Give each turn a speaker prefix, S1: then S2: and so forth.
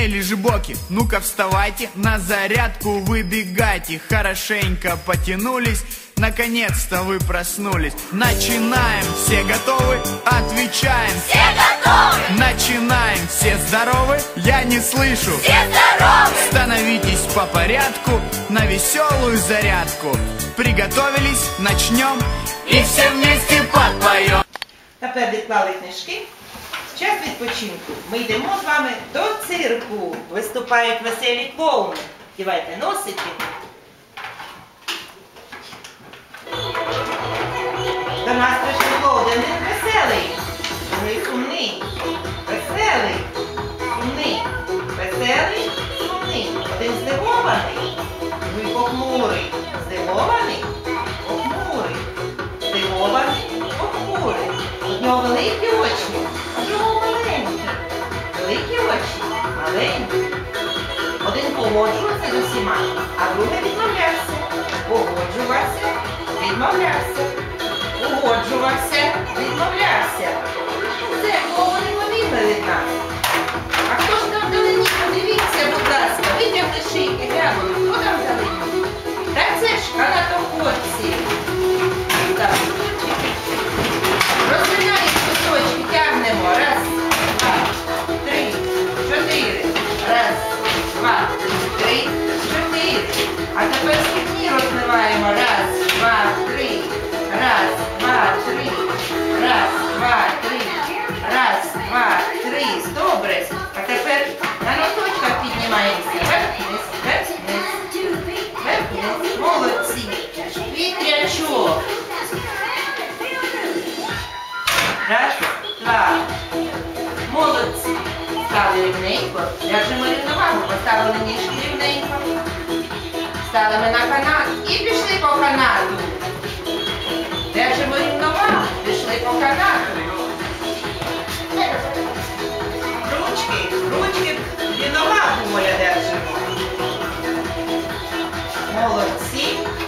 S1: Эй, лежебоки, ну-ка вставайте, на зарядку выбегайте. Хорошенько потянулись, наконец-то вы проснулись. Начинаем, все готовы? Отвечаем.
S2: Все готовы!
S1: Начинаем, все здоровы? Я не слышу.
S2: Все здоровы!
S1: Становитесь по порядку на веселую зарядку. Приготовились, начнем и все вместе подпоем.
S3: Тепер відклали книжки. Час відпочинку. Ми йдемо з вами до цирку. Виступають веселі клоуни. Дівайте носики. До нас прийшли клоуни. Один веселий. Другий сумний. Веселий. Сумний. Веселий. Сумний. Один здивований. Другий похмурий. Здивований. Похмурий. Здивований. Похмурий. У нього великі очі, маленькі. Один погоджувався з усіма, а другий відмовлявся. Погоджувався, відмовлявся. Погоджувався, відмовлявся. Це кого не від нас. А хто ж там вдалині? Подивіться, будь ласка, витягли шийки, глянули, хто там вдалині? Та це ж канатоходці. Раз, два. Молодці. Стали рівненько. держимо рівновагу поставили ніжки рівненько. Стали на канат і пішли по канату. Держимо рівновагу? Пішли по канату. Ручки, ручки, рівновагу моя держимо. Молодці.